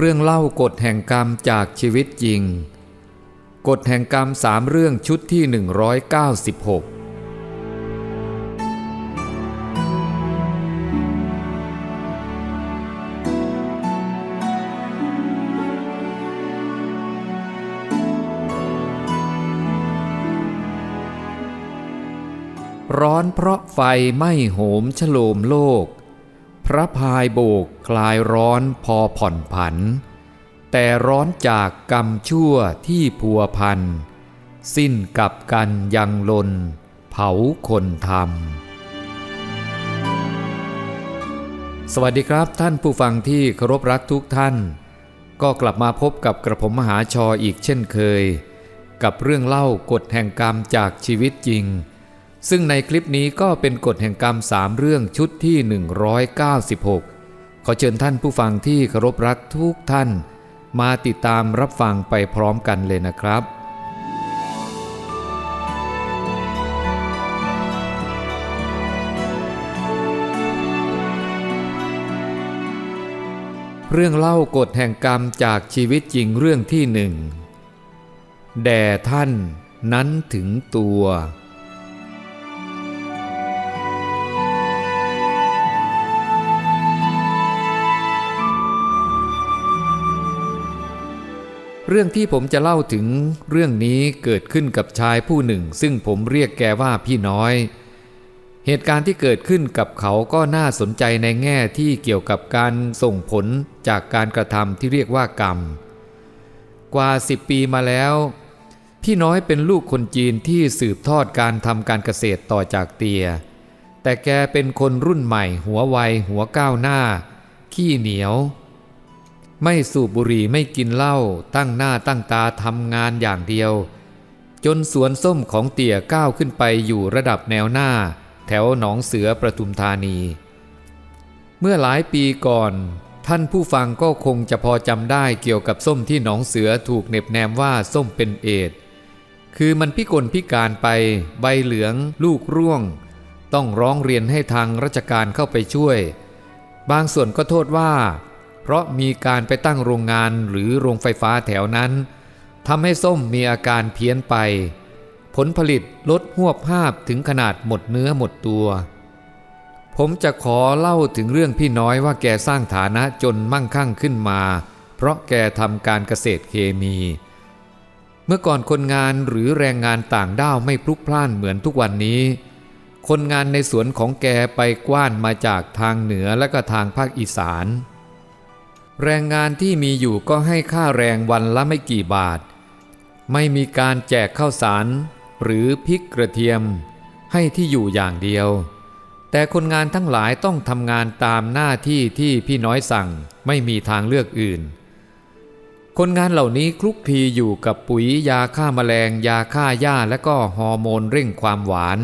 เรื่องเล่ากฎแห่งกรรมจากชีวิตจริง กฎแห่งกรรมสามเรื่องชุดที่ 196ร้อนเพราะไฟไหม้โหมฉโลมโลก พระพายโบกคลายร้อนพอผ่อนผัน แต่ร้อนจากกรรมชั่วที่พัวพัน สิ้นกับกันยังลน เผาคนทำสวัสดีครับท่านผู้ฟังที่เคารพรักทุกท่าน ก็กลับมาพบกับกระผมมหาชออีกเช่นเคย กับเรื่องเล่ากฎแห่งกรรมจากชีวิตจริง ซึ่งในคลิปนี้ก็เป็นกฎแห่งกรรมสามเรื่องชุดที่ 196 ขอเชิญท่านผู้ฟังที่เคารพรักทุกท่าน มาติดตามรับฟังไปพร้อมกันเลยนะครับเรื่องเล่ากฎแห่งกรรมจากชีวิตจริงเรื่องที่หนึ่ง แด่ท่านนั้นถึงตัว เรื่องที่ผมจะเล่าถึงเรื่องนี้เกิดขึ้นกับชายผู้หนึ่ง ซึ่งผมเรียกแกว่าพี่น้อย เหตุการณ์ที่เกิดขึ้นกับเขาก็น่าสนใจในแง่ที่เกี่ยวกับการส่งผลจากการกระทำที่เรียกว่ากรรม กว่าสิบปีมาแล้ว พี่น้อยเป็นลูกคนจีนที่สืบทอดการทำการเกษตรต่อจากเตีย แต่แกเป็นคนรุ่นใหม่ หัวไวหัวก้าวหน้า ขี้เหนียว ไม่สูบบุหรี่ไม่กินเหล้าตั้งหน้าตั้งตาทำงานอย่างเดียว จนสวนส้มของเตี่ยก้าวขึ้นไปอยู่ระดับแนวหน้า แถวหนองเสือประทุมธานี เมื่อหลายปีก่อน ท่านผู้ฟังก็คงจะพอจำได้เกี่ยวกับส้มที่หนองเสือถูกเน็บแนมว่าส้มเป็นเอดส์คือมันพิกลพิการไป ใบเหลือง ลูกร่วง ต้องร้องเรียนให้ทางราชการเข้าไปช่วย บางส่วนก็โทษว่า เพราะมีการไปตั้งโรงงานหรือโรงไฟฟ้าแถวนั้นทำให้ส้มมีอาการเพี้ยนไป ผลผลิตลดหวบภาพถึงขนาดหมดเนื้อหมดตัว ผมจะขอเล่าถึงเรื่องพี่น้อยว่าแกสร้างฐานะจนมั่งคั่งขึ้นมา เพราะแกทำการเกษตรเคมี เมื่อก่อนคนงานหรือแรงงานต่างด้าวไม่พลุกพล่านเหมือนทุกวันนี้ คนงานในสวนของแกไปกว้านมาจากทางเหนือและก็ทางภาคอีสาน แรงงานที่มีอยู่ก็ให้ค่าแรงวันละไม่กี่บาท ไม่มีการแจกข้าวสาร หรือพริกกระเทียม ให้ที่อยู่อย่างเดียว แต่คนงานทั้งหลายต้องทำงานตามหน้าที่ที่พี่น้อยสั่งไม่มีทางเลือกอื่น คนงานเหล่านี้คลุกคลีอยู่กับปุ๋ยยาฆ่ามาแมลง ยาฆ่าหญ้าและก็ฮอร์โมนเร่งความหวาน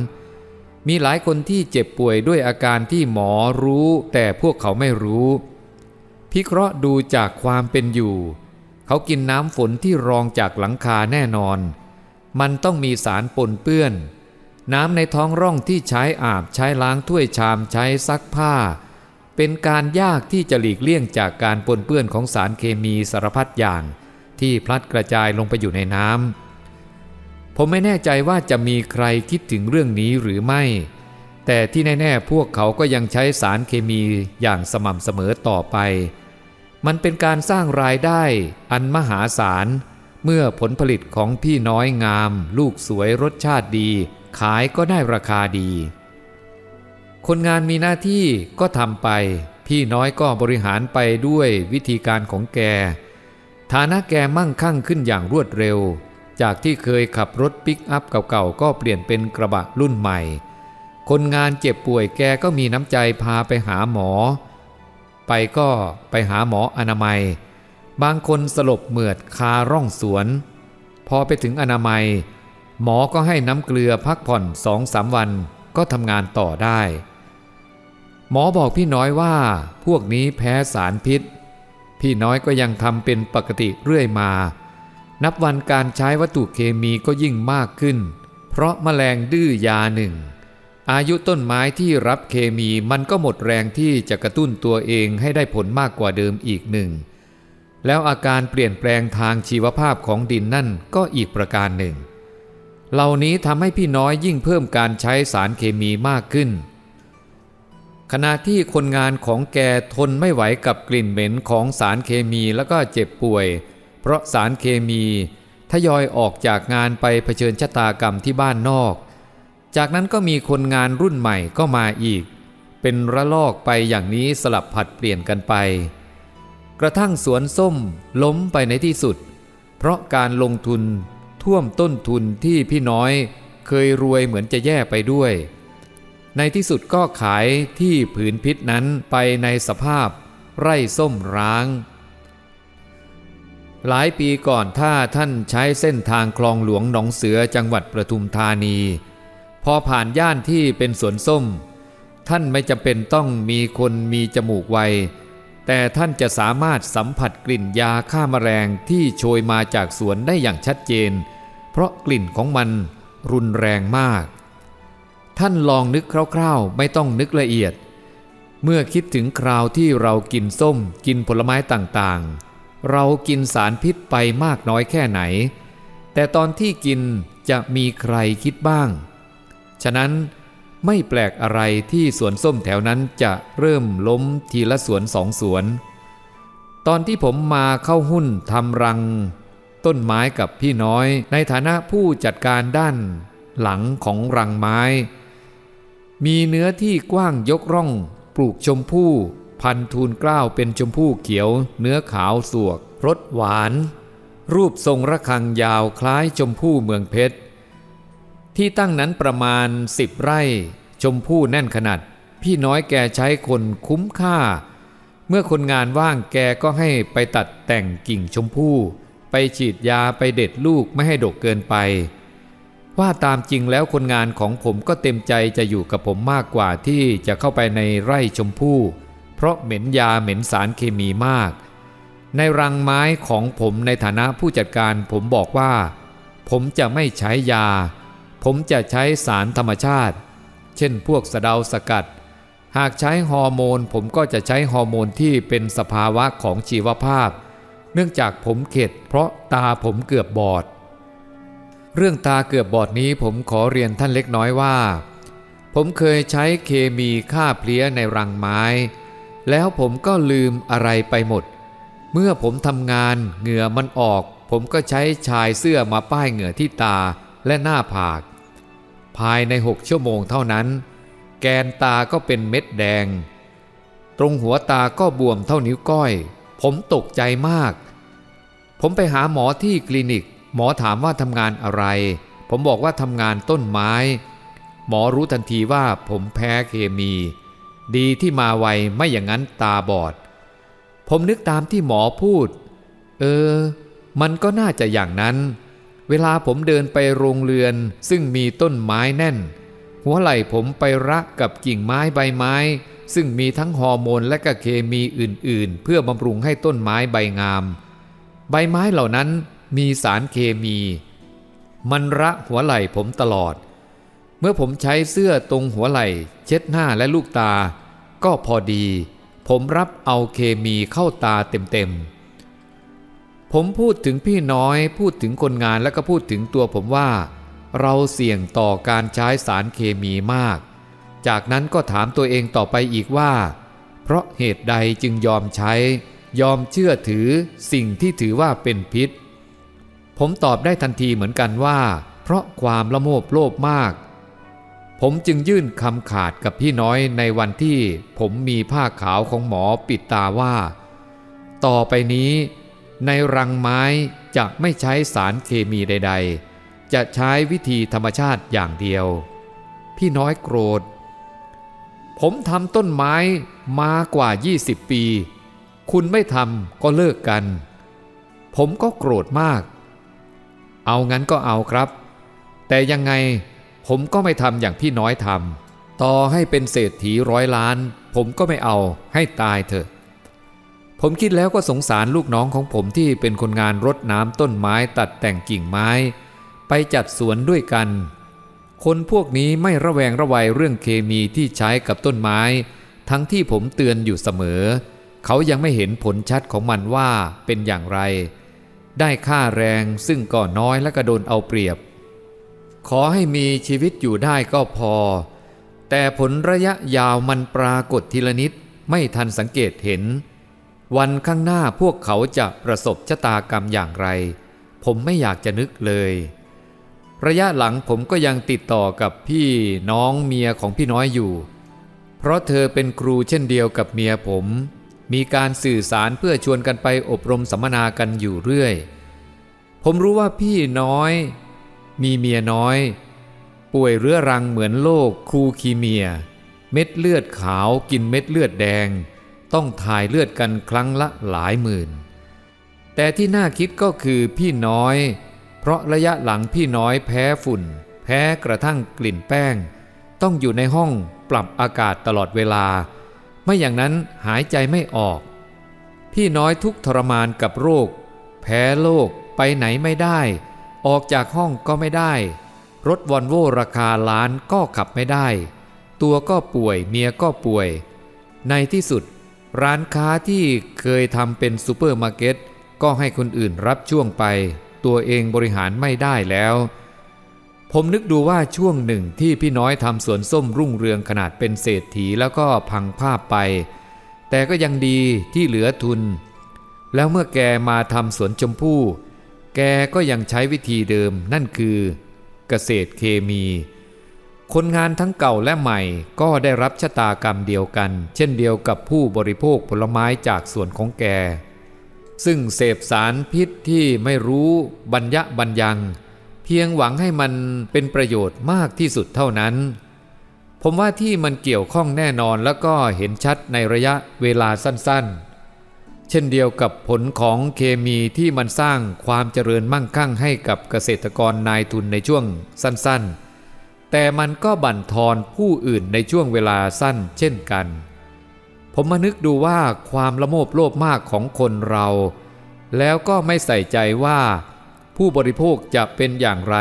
มีหลายคนที่เจ็บป่วยด้วยอาการที่หมอรู้ แต่พวกเขาไม่รู้ พิเคราะห์ดูจากความเป็นอยู่ เขากินน้ำฝนที่รองจากหลังคาแน่นอน มันต้องมีสารปนเปื้อน น้ำในท้องร่องที่ใช้อาบใช้ล้างถ้วยชามใช้ซักผ้า เป็นการยากที่จะหลีกเลี่ยงจากการปนเปื้อนของสารเคมีสารพัดอย่าง ที่พลัดกระจายลงไปอยู่ในน้ำผมไม่แน่ใจว่าจะมีใครคิดถึงเรื่องนี้หรือไม่แต่ที่แน่ ๆ พวกเขาก็ยังใช้สารเคมีอย่างสม่ำเสมอต่อไป มันเป็นการสร้างรายได้อันมหาศาล เมื่อผลผลิตของพี่น้อยงาม ลูกสวยรสชาติดี ขายก็ได้ราคาดี คนงานมีหน้าที่ก็ทำไป พี่น้อยก็บริหารไปด้วยวิธีการของแก ฐานะแกมั่งคั่งขึ้นอย่างรวดเร็ว จากที่เคยขับรถปิกอัพเก่าๆก็เปลี่ยนเป็นกระบะรุ่นใหม่ คนงานเจ็บป่วยแกก็มีน้ำใจพาไปหาหมอ ไปก็ไปหาหมออนามัย บางคนสลบเหมือดคาร่องสวน พอไปถึงอนามัย หมอก็ให้น้ำเกลือพักผ่อนสองสามวันก็ทำงานต่อได้ หมอบอกพี่น้อยว่าพวกนี้แพ้สารพิษ พี่น้อยก็ยังทำเป็นปกติเรื่อยมา นับวันการใช้วัตถุเคมีก็ยิ่งมากขึ้น เพราะแมลงดื้อยาหนึ่ง อายุต้นไม้ที่รับเคมีมันก็หมดแรงที่จะกระตุ้นตัวเองให้ได้ผลมากกว่าเดิมอีกหนึ่ง แล้วอาการเปลี่ยนแปลงทางชีวภาพของดินนั่นก็อีกประการหนึ่ง เหล่านี้ทำให้พี่น้อยยิ่งเพิ่มการใช้สารเคมีมากขึ้น ขณะที่คนงานของแกทนไม่ไหวกับกลิ่นเหม็นของสารเคมีแล้วก็เจ็บป่วย เพราะสารเคมีทยอยออกจากงานไปเผชิญชะตากรรมที่บ้านนอก จากนั้นก็มีคนงานรุ่นใหม่ก็มาอีก เป็นระลอกไปอย่างนี้สลับผัดเปลี่ยนกันไป กระทั่งสวนส้มล้มไปในที่สุด เพราะการลงทุนท่วมต้นทุนที่พี่น้อยเคยรวยเหมือนจะแย่ไปด้วย ในที่สุดก็ขายที่ผืนพิษนั้นไปในสภาพไร่ส้มร้าง หลายปีก่อนถ้าท่านใช้เส้นทางคลองหลวงหนองเสือจังหวัดประทุมธานี พอผ่านย่านที่เป็นสวนส้ม ท่านไม่จำเป็นต้องมีคนมีจมูกไว แต่ท่านจะสามารถสัมผัสกลิ่นยาฆ่าแมลงที่โชยมาจากสวนได้อย่างชัดเจน เพราะกลิ่นของมันรุนแรงมาก ท่านลองนึกคร่าวๆ ไม่ต้องนึกละเอียด เมื่อคิดถึงคราวที่เรากินส้มกินผลไม้ต่างๆ เรากินสารพิษไปมากน้อยแค่ไหน แต่ตอนที่กินจะมีใครคิดบ้าง ฉะนั้นไม่แปลกอะไรที่สวนส้มแถวนั้นจะเริ่มล้มทีละสวนสองสวน ตอนที่ผมมาเข้าหุ้นทำรัง ต้นไม้กับพี่น้อยในฐานะผู้จัดการด้านหลังของรังไม้ มีเนื้อที่กว้างยกร่อง ปลูกชมพู่ พันทูลกล้าวเป็นชมพู่เขียว เนื้อขาวสวกรสหวาน รูปทรงระฆังยาวคล้ายชมพู่เมืองเพชร ที่ตั้งนั้นประมาณสิบไร่ ชมพู่แน่นขนาด พี่น้อยแกใช้คนคุ้มค่า เมื่อคนงานว่างแกก็ให้ไปตัดแต่งกิ่งชมพู่ ไปฉีดยาไปเด็ดลูกไม่ให้ดกเกินไป ว่าตามจริงแล้วคนงานของผมก็เต็มใจจะอยู่กับผมมากกว่าที่จะเข้าไปในไร่ชมพู่ เพราะเหม็นยาเหม็นสารเคมีมาก ในรังไม้ของผมในฐานะผู้จัดการผมบอกว่า ผมจะไม่ใช้ยา ผมจะใช้สารธรรมชาติ เช่นพวกสะเดาสกัด หากใช้ฮอร์โมน ผมก็จะใช้ฮอร์โมนที่เป็นสภาวะของชีวภาพ เนื่องจากผมเข็ดเพราะตาผมเกือบบอด เรื่องตาเกือบบอดนี้ผมขอเรียนท่านเล็กน้อยว่า ผมเคยใช้เคมีฆ่าเพลี้ยในรังไม้ แล้วผมก็ลืมอะไรไปหมด เมื่อผมทำงานเหงื่อมันออก ผมก็ใช้ชายเสื้อมาป้ายเหงื่อที่ตาและหน้าผาก ภายในหกชั่วโมงเท่านั้น แกนตาก็เป็นเม็ดแดง ตรงหัวตาก็บวมเท่านิ้วก้อย ผมตกใจมาก ผมไปหาหมอที่คลินิก หมอถามว่าทำงานอะไร ผมบอกว่าทำงานต้นไม้ หมอรู้ทันทีว่าผมแพ้เคมี ดีที่มาไวไม่อย่างนั้นตาบอด ผมนึกตามที่หมอพูด เออ มันก็น่าจะอย่างนั้น เวลาผมเดินไปโรงเรือนซึ่งมีต้นไม้แน่น หัวไหล่ผมไปรักกับกิ่งไม้ใบไม้ ซึ่งมีทั้งฮอร์โมนและก็เคมีอื่นๆ เพื่อบำรุงให้ต้นไม้ใบงาม ใบไม้เหล่านั้นมีสารเคมี มันระหัวไหล่ผมตลอด เมื่อผมใช้เสื้อตรงหัวไหล่ เช็ดหน้าและลูกตา ก็พอดี ผมรับเอาเคมีเข้าตาเต็มๆ ผมพูดถึงพี่น้อย พูดถึงคนงานและก็พูดถึงตัวผมว่า เราเสี่ยงต่อการใช้สารเคมีมาก จากนั้นก็ถามตัวเองต่อไปอีกว่า เพราะเหตุใดจึงยอมใช้ ยอมเชื่อถือสิ่งที่ถือว่าเป็นพิษ ผมตอบได้ทันทีเหมือนกันว่า เพราะความละโมบโลภมาก ผมจึงยื่นคำขาดกับพี่น้อยในวันที่ ผมมีผ้าขาวของหมอปิดตาว่า ต่อไปนี้ ในรังไม้จะไม่ใช้สารเคมีใด ๆ จะใช้วิธีธรรมชาติอย่างเดียว พี่น้อยโกรธ ผมทำต้นไม้มากว่า 20 ปี คุณไม่ทำก็เลิกกัน ผมก็โกรธมาก เอางั้นก็เอาครับ แต่ยังไงผมก็ไม่ทำอย่างพี่น้อยทำต่อให้เป็นเศรษฐีร้อยล้าน ผมก็ไม่เอาให้ตายเถอะ ผมคิดแล้วก็สงสารลูกน้องของผมที่เป็นคนงานรดน้ำต้นไม้ตัดแต่งกิ่งไม้ ไปจัดสวนด้วยกัน คนพวกนี้ไม่ระแวงระวัยเรื่องเคมีที่ใช้กับต้นไม้ ทั้งที่ผมเตือนอยู่เสมอ เขายังไม่เห็นผลชัดของมันว่าเป็นอย่างไร ได้ค่าแรงซึ่งก็น้อยและก็โดนเอาเปรียบ ขอให้มีชีวิตอยู่ได้ก็พอ แต่ผลระยะยาวมันปรากฏทีละนิดไม่ทันสังเกตเห็น วันข้างหน้าพวกเขาจะประสบชะตากรรมอย่างไร ผมไม่อยากจะนึกเลย ระยะหลังผมก็ยังติดต่อกับพี่น้องเมียของพี่น้อยอยู่ เพราะเธอเป็นครูเช่นเดียวกับเมียผม มีการสื่อสารเพื่อชวนกันไปอบรมสัมมนากันอยู่เรื่อย ผมรู้ว่าพี่น้อย มีเมียน้อย ป่วยเรื้อรังเหมือนโรคครูคีเมีย เม็ดเลือดขาวกินเม็ดเลือดแดง ต้องถ่ายเลือดกันครั้งละหลายหมื่น แต่ที่น่าคิดก็คือพี่น้อย เพราะระยะหลังพี่น้อยแพ้ฝุ่น แพ้กระทั่งกลิ่นแป้ง ต้องอยู่ในห้องปรับอากาศตลอดเวลา ไม่อย่างนั้นหายใจไม่ออก พี่น้อยทุกทรมานกับโรค แพ้โรคไปไหนไม่ได้ ออกจากห้องก็ไม่ได้ รถวอลโวราคาล้านก็ขับไม่ได้ ตัวก็ป่วยเมียก็ป่วย ในที่สุด ร้านค้าที่เคยทำเป็นซูเปอร์มาร์เก็ตก็ให้คนอื่นรับช่วงไป ตัวเองบริหารไม่ได้แล้ว ผมนึกดูว่าช่วงหนึ่งที่พี่น้อยทำสวนส้มรุ่งเรืองขนาดเป็นเศรษฐีแล้วก็พังภาพไป แต่ก็ยังดีที่เหลือทุน แล้วเมื่อแกมาทำสวนชมพู่ แกก็ยังใช้วิธีเดิมนั่นคือ เกษตรเคมี คนงานทั้งเก่าและใหม่ก็ได้รับชะตากรรมเดียวกัน เช่นเดียวกับผู้บริโภคผลไม้จากสวนของแก ซึ่งเสพสารพิษที่ไม่รู้บรรยะบรรยัง เพียงหวังให้มันเป็นประโยชน์มากที่สุดเท่านั้น ผมว่าที่มันเกี่ยวข้องแน่นอนแล้วก็เห็นชัดในระยะเวลาสั้นๆ เช่นเดียวกับผลของเคมีที่มันสร้างความเจริญมั่งคั่งให้กับเกษตรกรนายทุนในช่วงสั้นๆ แต่มันก็บั่นทอนผู้อื่นในช่วงเวลาสั้นเช่นกัน ผมมานึกดูว่าความละโมบโลภมากของคนเรา แล้วก็ไม่ใส่ใจว่า ผู้บริโภคจะเป็นอย่างไร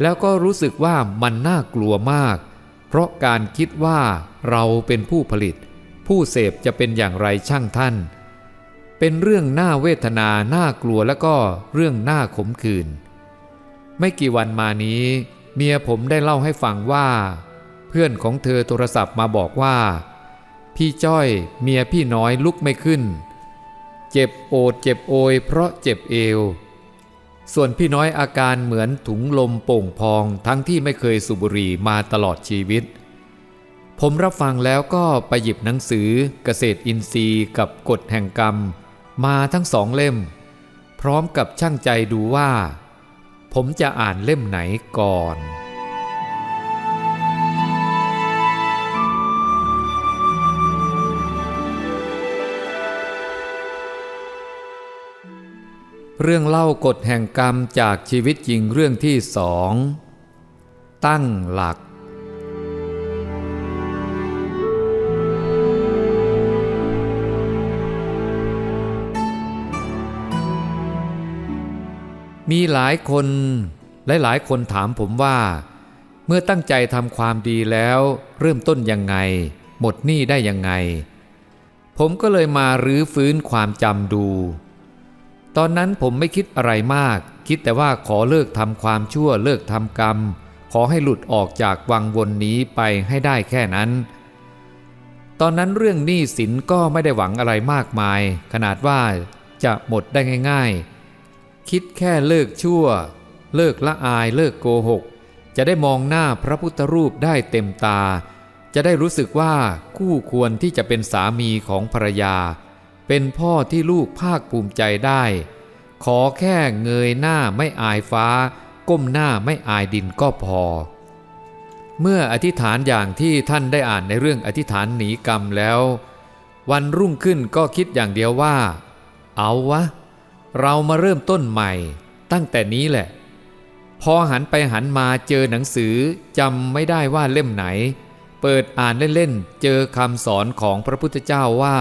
แล้วก็รู้สึกว่ามันน่ากลัวมาก เพราะการคิดว่าเราเป็นผู้ผลิต ผู้เสพจะเป็นอย่างไรช่างท่าน เป็นเรื่องน่าเวทนาน่ากลัวแล้วก็เรื่องน่าขมขื่นไม่กี่วันมานี้ เมียผมได้เล่าให้ฟังว่า เพื่อนของเธอโทรศัพท์มาบอกว่า พี่จ้อยเมียพี่น้อยลุกไม่ขึ้น เจ็บโอดเจ็บโอยเพราะเจ็บเอว ส่วนพี่น้อยอาการเหมือนถุงลมโป่งพองทั้งที่ไม่เคยสูบบุหรี่มาตลอดชีวิต ผมรับฟังแล้วก็ไปหยิบหนังสือเกษตรอินทรีย์กับกฎแห่งกรรม มาทั้งสองเล่ม พร้อมกับช่างใจดูว่า ผมจะอ่านเล่มไหนก่อน เรื่องเล่ากฎแห่งกรรมจากชีวิตจริงเรื่องที่สอง ตั้งหลัก มีหลายคนหลายๆคนถามผมว่า เมื่อตั้งใจทำความดีแล้ว เริ่มต้นยังไง หมดหนี้ได้ยังไง ผมก็เลยมารื้อฟื้นความจำดู ตอนนั้นผมไม่คิดอะไรมาก คิดแต่ว่าขอเลิกทำความชั่วเลิกทำกรรม ขอให้หลุดออกจากวังวนนี้ไปให้ได้แค่นั้น ตอนนั้นเรื่องหนี้สินก็ไม่ได้หวังอะไรมากมาย ขนาดว่าจะหมดได้ง่าย ๆ คิดแค่เลิกชั่ว เลิกละอายเลิกโกหก จะได้มองหน้าพระพุทธรูปได้เต็มตา จะได้รู้สึกว่าคู่ควรที่จะเป็นสามีของภรรยา เป็นพ่อที่ลูกภาคภูมิใจได้ ขอแค่เงยหน้าไม่อายฟ้า ก้มหน้าไม่อายดินก็พอ เมื่ออธิษฐานอย่างที่ท่านได้อ่านในเรื่องอธิษฐานหนีกรรมแล้ว วันรุ่งขึ้นก็คิดอย่างเดียวว่า เอาวะ เรามาเริ่มต้นใหม่ตั้งแต่นี้แหละ พอหันไปหันมาเจอหนังสือจำไม่ได้ว่าเล่มไหน เปิดอ่านเล่นๆเจอคำสอนของพระพุทธเจ้าว่า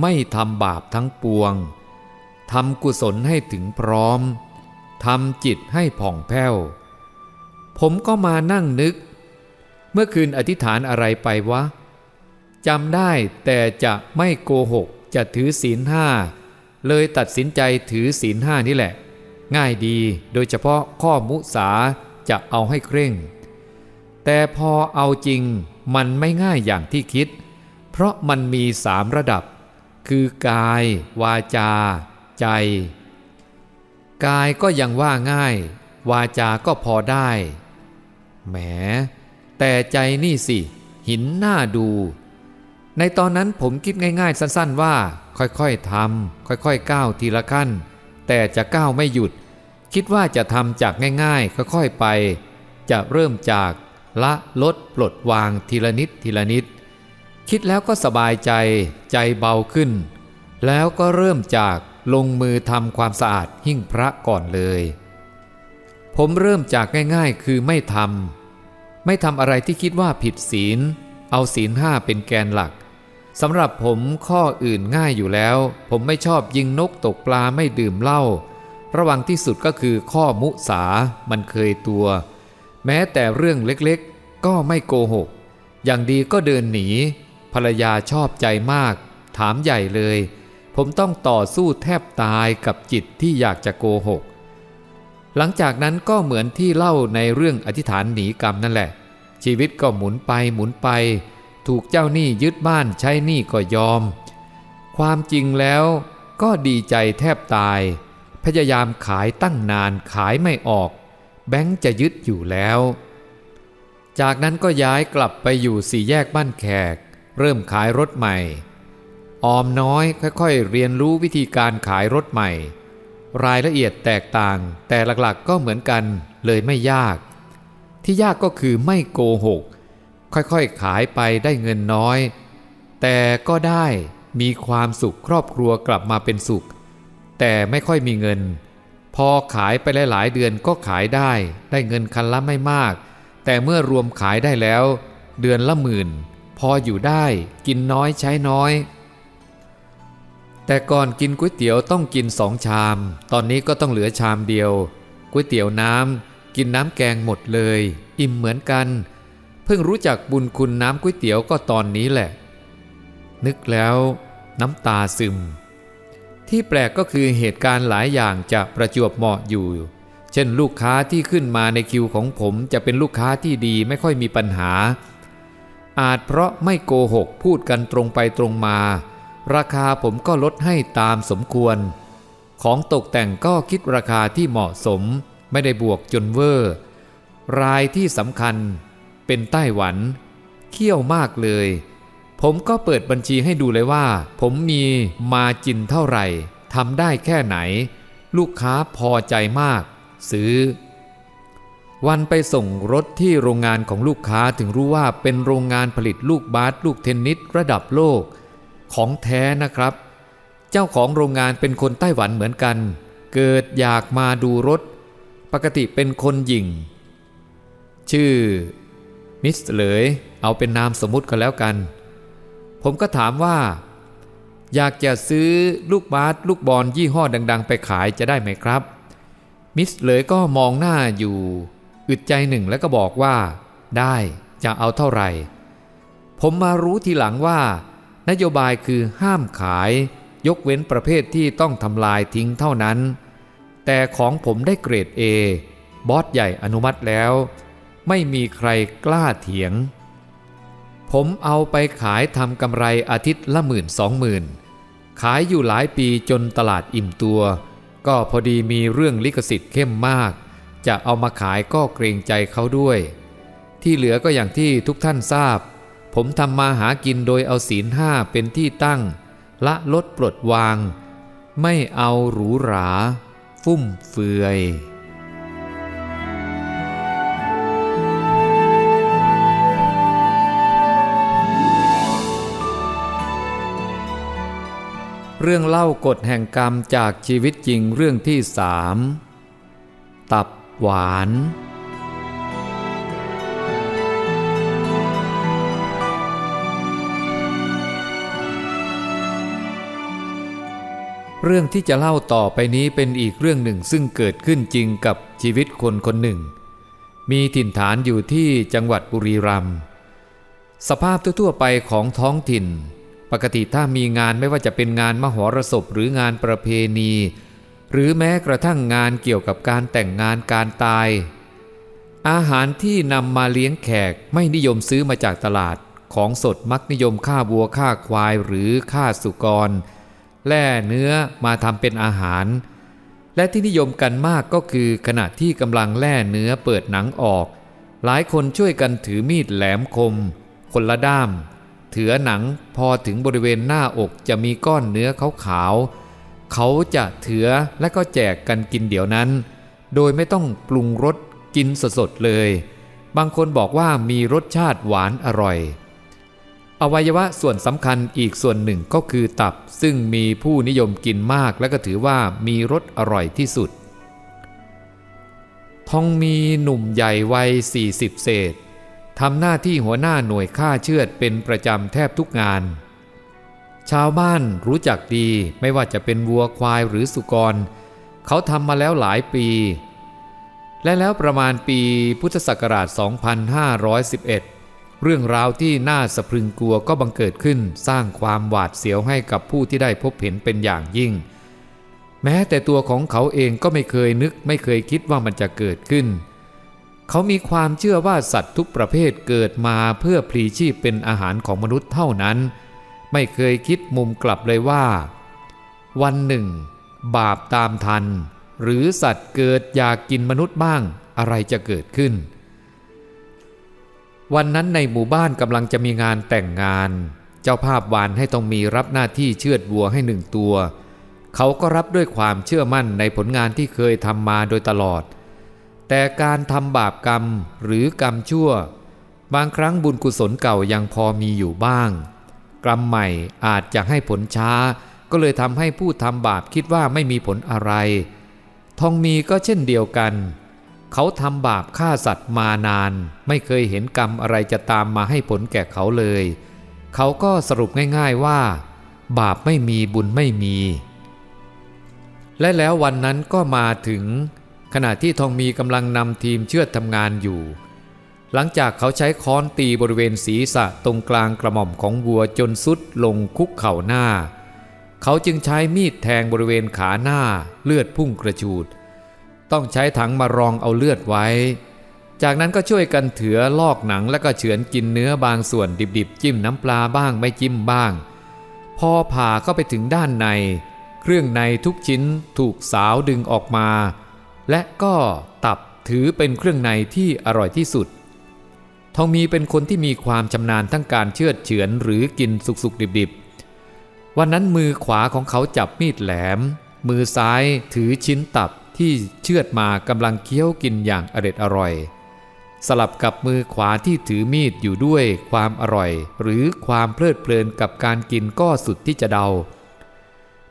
ไม่ทำบาปทั้งปวงทำกุศลให้ถึงพร้อมทำจิตให้ผ่องแผ้ว ผมก็มานั่งนึก เมื่อคืนอธิษฐานอะไรไปวะจำได้แต่จะไม่โกหกจะถือศีลห้า เลยตัดสินใจถือศีลห้านี่แหละ ง่ายดีโดยเฉพาะข้อมุสาจะเอาให้เคร่ง แต่พอเอาจริงมันไม่ง่ายอย่างที่คิด เพราะมันมีสามระดับ คือกาย วาจา ใจ กายก็ยังว่าง่าย วาจาก็พอได้ แหม แต่ใจนี่สิ หินหน้าดู ในตอนนั้นผมคิดง่าย ๆ สั้น ๆว่า ค่อยๆทำค่อยๆก้าวทีละขั้น แต่จะก้าวไม่หยุด คิดว่าจะทำจากง่ายๆ ค่อยๆไป จะเริ่มจากละลดปลดวางทีละนิดทีละนิด คิดแล้วก็สบายใจใจเบาขึ้น แล้วก็เริ่มจากลงมือทำความสะอาดหิ้งพระก่อนเลย ผมเริ่มจากง่ายๆ คือไม่ทำไม่ทำอะไรที่คิดว่าผิดศีล เอาศีลห้าเป็นแกนหลัก สำหรับผมข้ออื่นง่ายอยู่แล้ว ผมไม่ชอบยิงนกตกปลาไม่ดื่มเหล้าระวังที่สุดก็คือข้อมุสา มันเคยตัว แม้แต่เรื่องเล็กๆ ก็ไม่โกหก อย่างดีก็เดินหนี ภรรยาชอบใจมาก ถามใหญ่เลย ผมต้องต่อสู้แทบตายกับจิตที่อยากจะโกหก หลังจากนั้นก็เหมือนที่เล่าในเรื่องอธิษฐานหนีกรรมนั่นแหละ ชีวิตก็หมุนไปหมุนไป ถูกเจ้าหนี้ยึดบ้านใช้หนี้ก็ยอม ความจริงแล้วก็ดีใจแทบตาย พยายามขายตั้งนานขายไม่ออก แบงค์จะยึดอยู่แล้ว จากนั้นก็ย้ายกลับไปอยู่สี่แยกบ้านแขก เริ่มขายรถใหม่ ออมน้อยค่อยๆ เรียนรู้วิธีการขายรถใหม่ รายละเอียดแตกต่าง แต่หลักๆก็เหมือนกันเลยไม่ยาก ที่ยากก็คือไม่โกหก ค่อยๆขายไปได้เงินน้อย แต่ก็ได้มีความสุขครอบครัวกลับมาเป็นสุข แต่ไม่ค่อยมีเงิน พอขายไปหลายๆเดือนก็ขายได้ ได้เงินคันละไม่มาก แต่เมื่อรวมขายได้แล้ว เดือนละหมื่น พออยู่ได้กินน้อยใช้น้อย แต่ก่อนกินก๋วยเตี๋ยวต้องกินสองชาม ตอนนี้ก็ต้องเหลือชามเดียวก๋วยเตี๋ยวน้ำกินน้ำแกงหมดเลย อิ่มเหมือนกัน พิ่งรู้จักบุญคุณน้ำก๋วยเตี๋ยวก็ตอนนี้แหละ นึกแล้วน้ำตาซึม ที่แปลกก็คือเหตุการณ์หลายอย่างจะประจวบเหมาะอยู่ เช่นลูกค้าที่ขึ้นมาในคิวของผมจะเป็นลูกค้าที่ดีไม่ค่อยมีปัญหา อาจเพราะไม่โกหกพูดกันตรงไปตรงมา ราคาผมก็ลดให้ตามสมควร ของตกแต่งก็คิดราคาที่เหมาะสม ไม่ได้บวกจนเวอร์ รายที่สำคัญ เป็นไต้หวัน เขี้ยวมากเลย ผมก็เปิดบัญชีให้ดูเลยว่า ผมมีมาจินเท่าไหร่ทำได้แค่ไหน ลูกค้าพอใจมาก ซื้อ วันไปส่งรถที่โรงงานของลูกค้าถึงรู้ว่าเป็นโรงงานผลิตลูกบาสลูกเทนนิสระดับโลก ของแท้นะครับ เจ้าของโรงงานเป็นคนไต้หวันเหมือนกัน เกิดอยากมาดูรถ ปกติเป็นคนหญิงชื่อ มิสเลย เอาเป็นนามสมมุติก็แล้วกัน ผมก็ถามว่า อยากจะซื้อลูกบาสลูกบอลยี่ห้อดัง ๆ ไปขายจะได้ไหมครับ มิสเลยก็มองหน้าอยู่ อึดใจหนึ่งแล้วก็บอกว่า ได้จะเอาเท่าไหร่ ผมมารู้ทีหลังว่า นโยบายคือห้ามขาย ยกเว้นประเภทที่ต้องทำลายทิ้งเท่านั้น แต่ของผมได้เกรด A บอสใหญ่อนุมัติแล้ว ไม่มีใครกล้าเถียง ผมเอาไปขายทำกำไรอาทิตย์ละหมื่นสองหมื่นขายอยู่หลายปีจนตลาดอิ่มตัว ก็พอดีมีเรื่องลิขสิทธิ์เข้มมาก จะเอามาขายก็เกรงใจเขาด้วย ที่เหลือก็อย่างที่ทุกท่านทราบ ผมทำมาหากินโดยเอาศีลห้าเป็นที่ตั้ง ละลดปลดวาง ไม่เอาหรูหรา ฟุ่มเฟือย เรื่องเล่ากฎแห่งกรรมจากชีวิตจริงเรื่องที่สามตับหวาน เรื่องที่จะเล่าต่อไปนี้เป็นอีกเรื่องหนึ่งซึ่งเกิดขึ้นจริงกับชีวิตคนคนหนึ่ง มีถิ่นฐานอยู่ที่จังหวัดบุรีรัมย์สภาพทั่วๆไปของท้องถิ่น ปกติถ้ามีงานไม่ว่าจะเป็นงานมหรสพหรืองานประเพณี หรือแม้กระทั่งงานเกี่ยวกับการแต่งงานการตาย อาหารที่นำมาเลี้ยงแขกไม่นิยมซื้อมาจากตลาด ของสดมักนิยมฆ่าวัวฆ่าควายหรือฆ่าสุกร แล่เนื้อมาทำเป็นอาหาร และที่นิยมกันมากก็คือขณะที่กำลังแล่เนื้อเปิดหนังออก หลายคนช่วยกันถือมีดแหลมคม คนละด้าม เถือหนังพอถึงบริเวณหน้าอกจะมีก้อนเนื้อขาวๆเขาจะเถือและก็แจกกันกินเดี๋ยวนั้น โดยไม่ต้องปรุงรสกินสดๆเลย บางคนบอกว่ามีรสชาติหวานอร่อย อวัยวะส่วนสำคัญอีกส่วนหนึ่งก็คือตับ ซึ่งมีผู้นิยมกินมากและก็ถือว่ามีรสอร่อยที่สุด ทองมีหนุ่มใหญ่วัย40 เศษ ทำหน้าที่หัวหน้าหน่วยฆ่าเชือดเป็นประจำแทบทุกงาน ชาวบ้านรู้จักดีไม่ว่าจะเป็นวัวควายหรือสุกร เขาทำมาแล้วหลายปี และแล้วประมาณปีพุทธศักราช 2511 เรื่องราวที่น่าสะพรึงกลัวก็บังเกิดขึ้นสร้างความหวาดเสียวให้กับผู้ที่ได้พบเห็นเป็นอย่างยิ่ง แม้แต่ตัวของเขาเองก็ไม่เคยนึกไม่เคยคิดว่ามันจะเกิดขึ้นเขามีความเชื่อว่าสัตว์ทุกประเภทเกิดมาเพื่อพลีชีพเป็นอาหารของมนุษย์เท่านั้น ไม่เคยคิดมุมกลับเลยว่า วันหนึ่ง บาปตามทัน หรือสัตว์เกิดอยากกินมนุษย์บ้างอะไรจะเกิดขึ้น วันนั้นในหมู่บ้านกำลังจะมีงานแต่งงาน เจ้าภาพวานให้ต้องมีรับหน้าที่เชือดวัวให้หนึ่งตัว เขาก็รับด้วยความเชื่อมั่นในผลงานที่เคยทำมาโดยตลอด แต่การทำบาปกรรมหรือกรรมชั่ว บางครั้งบุญกุศลเก่ายังพอมีอยู่บ้าง กรรมใหม่อาจจะให้ผลช้า ก็เลยทำให้ผู้ทำบาปคิดว่าไม่มีผลอะไร ทองมีก็เช่นเดียวกัน เขาทำบาปฆ่าสัตว์มานาน ไม่เคยเห็นกรรมอะไรจะตามมาให้ผลแก่เขาเลย เขาก็สรุปง่ายๆว่า บาปไม่มีบุญไม่มี และแล้ววันนั้นก็มาถึง ขณะที่ทองมีกำลังนำทีมเชือดทำงานอยู่ หลังจากเขาใช้ค้อนตีบริเวณศีรษะตรงกลางกระหม่อมของวัวจนสุดลงคุกเข่าหน้า เขาจึงใช้มีดแทงบริเวณขาหน้าเลือดพุ่งกระชูด ต้องใช้ถังมารองเอาเลือดไว้ จากนั้นก็ช่วยกันเถือลอกหนังแล้วก็เฉือนกินเนื้อบางส่วนดิบๆ จิ้มน้ำปลาบ้างไม่จิ้มบ้าง พอผ่าเข้าไปถึงด้านใน เครื่องในทุกชิ้นถูกสาวดึงออกมา และก็ตับถือเป็นเครื่องในที่อร่อยที่สุด ทองมีเป็นคนที่มีความชำนาญทั้งการเชือดเฉือนหรือกินสุกๆดิบๆ วันนั้นมือขวาของเขาจับมีดแหลม มือซ้ายถือชิ้นตับที่เชือดมากำลังเคี้ยวกินอย่างอร็ดอร่อย สลับกับมือขวาที่ถือมีดอยู่ด้วยความอร่อย หรือความเพลิดเพลินกับการกินก็สุดที่จะเดา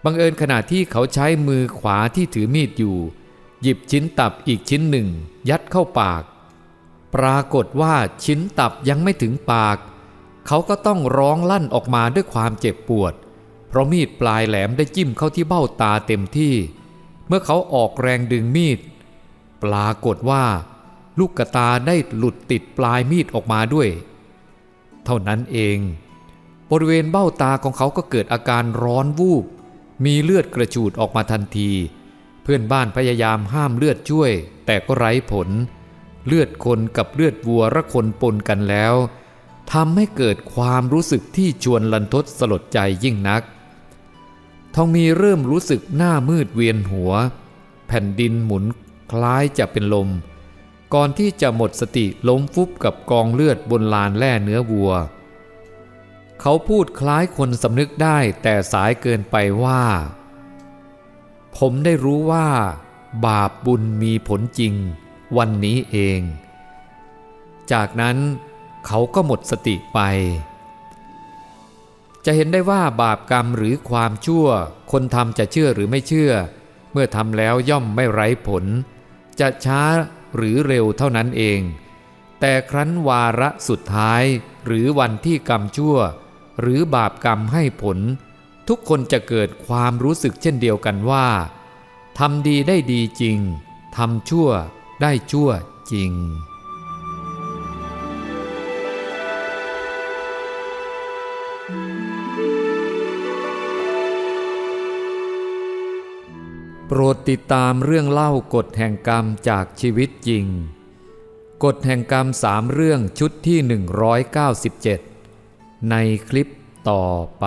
บังเอิญขณะที่เขาใช้มือขวาที่ถือมีดอยู่ หยิบชิ้นตับอีกชิ้นหนึ่ง ยัดเข้าปาก ปรากฏว่าชิ้นตับยังไม่ถึงปาก เขาก็ต้องร้องลั่นออกมาด้วยความเจ็บปวด เพราะมีดปลายแหลมได้จิ้มเข้าที่เบ้าตาเต็มที่ เมื่อเขาออกแรงดึงมีด ปรากฏว่า ลูกกระตาได้หลุดติดปลายมีดออกมาด้วย เท่านั้นเอง บริเวณเบ้าตาของเขาก็เกิดอาการร้อนวูบมีเลือดกระจูดออกมาทันที พื่อนบ้านพยายามห้ามเลือดช่วย แต่ก็ไร้ผล เลือดคนกับเลือดวัวระคนปนกันแล้วทำให้เกิดความรู้สึกที่ชวนลันทดสลดใจยิ่งนัก ทองมีเริ่มรู้สึกหน้ามืดเวียนหัว แผ่นดินหมุนคล้ายจะเป็นลม ก่อนที่จะหมดสติล้มฟุบกับกองเลือดบนลานแล่เนื้อวัว เขาพูดคล้ายคนสำนึกได้แต่สายเกินไปว่า ผมได้รู้ว่า บาปบุญมีผลจริง วันนี้เอง จากนั้นเขาก็หมดสติไป จะเห็นได้ว่าบาปกรรมหรือความชั่ว คนทำจะเชื่อหรือไม่เชื่อ เมื่อทำแล้วย่อมไม่ไร้ผล จะช้าหรือเร็วเท่านั้นเอง แต่ครั้นวาระสุดท้ายหรือวันที่กรรมชั่ว หรือบาปกรรมให้ผล ทุกคนจะเกิดความรู้สึกเช่นเดียวกันว่าทำดีได้ดีจริงทำชั่วได้ชั่วจริง โปรดติดตามเรื่องเล่ากฎแห่งกรรมจากชีวิตจริง กฎแห่งกรรมสามเรื่องชุดที่ 197 ในคลิปต่อไป